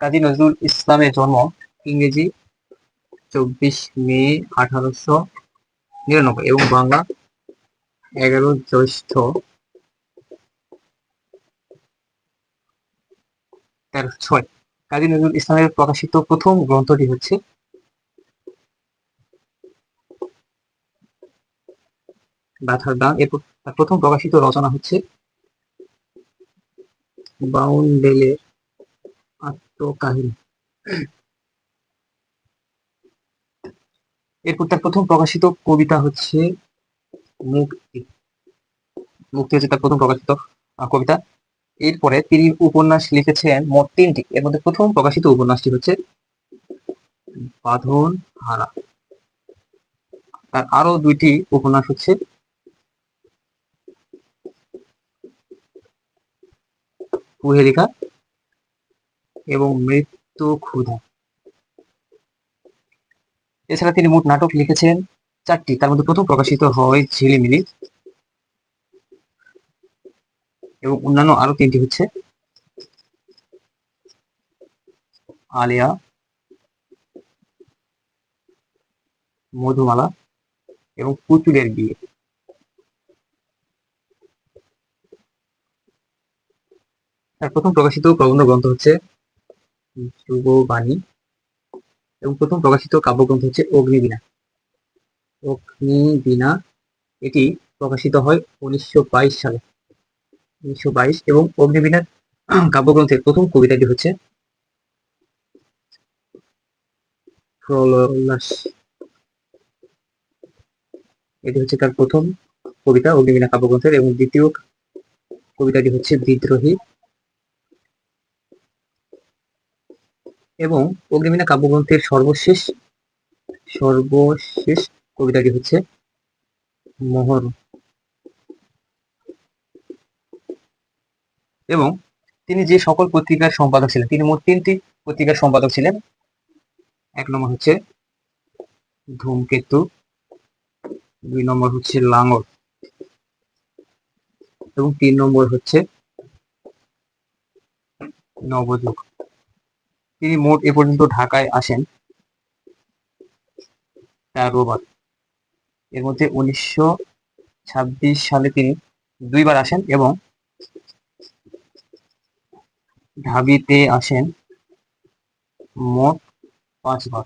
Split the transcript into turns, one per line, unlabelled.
কাজী নজরুল ইসলামের জন্ম ইংরেজি চব্বিশ মে আঠারোশো নিরানব্বই এবং বাংলা এগারো জ্যৈষ্ঠ তেরো ছয়। কাজী নজরুল ইসলামের প্রকাশিত প্রথম গ্রন্থটি হচ্ছে গাথার প্রথম প্রকাশিত রচনা হচ্ছে বাউন্ডেলের এরপর তার প্রথম প্রকাশিত কবিতা হচ্ছে মুক্তি মুক্তি হচ্ছে তার প্রথম প্রকাশিত কবিতা। এরপরে তিনি উপন্যাস লিখেছেন মোট তিনটি। এর মধ্যে প্রথম প্রকাশিত উপন্যাসটি হচ্ছে বাঁধন হারা তার আরও দুইটি উপন্যাস হচ্ছে কুহেলিকা এবং মৃত্যু ক্ষুধা। এছাড়া তিনি মোট নাটক লিখেছেন চারটি, তার মধ্যে প্রথম প্রকাশিত হয় ঝিলিমিলি এবং অন্যান্য আরও তিনটি হচ্ছে আলিয়া, মধুমালা এবং পুতুলের বিয়ে। তার প্রথম প্রকাশিত প্রবন্ধ গ্রন্থ হচ্ছে যুববাণী এবং প্রথম প্রকাশিত কাব্যগ্রন্থ হচ্ছে অগ্নিবীণা। অগ্নিবীণা এটি প্রকাশিত হয় উনিশশো বাইশ সালে। উনিশশো বাইশ এবং অগ্নিবীণার কাব্যগ্রন্থের প্রথম কবিতাটি হচ্ছে এটি হচ্ছে তার প্রথম কবিতা অগ্নিবীণা কাব্যগ্রন্থের এবং দ্বিতীয় কবিতাটি হচ্ছে বিদ্রোহী। এবং অগ্নিবীণা কাব্যগ্রন্থের সর্বশেষ সর্বশেষ কবিতাটি হচ্ছে মোহর। এবং তিনি যে সকল পত্রিকার সম্পাদক ছিলেন, তিনি মোট তিনটি পত্রিকার সম্পাদক ছিলেন। এক নম্বর হচ্ছে ধূমকেতু, দুই নম্বর হচ্ছে লাঙল, এবং তিন নম্বর হচ্ছে নবযুগ। তিনি মোট এ পর্যন্ত ঢাকায় আসেন। তেরোবার এর মধ্যে উনিশশো ছাব্বিশ সালে তিনি দুইবার আসেন এবং ঢাবিতে আসেন মোট পাঁচবার।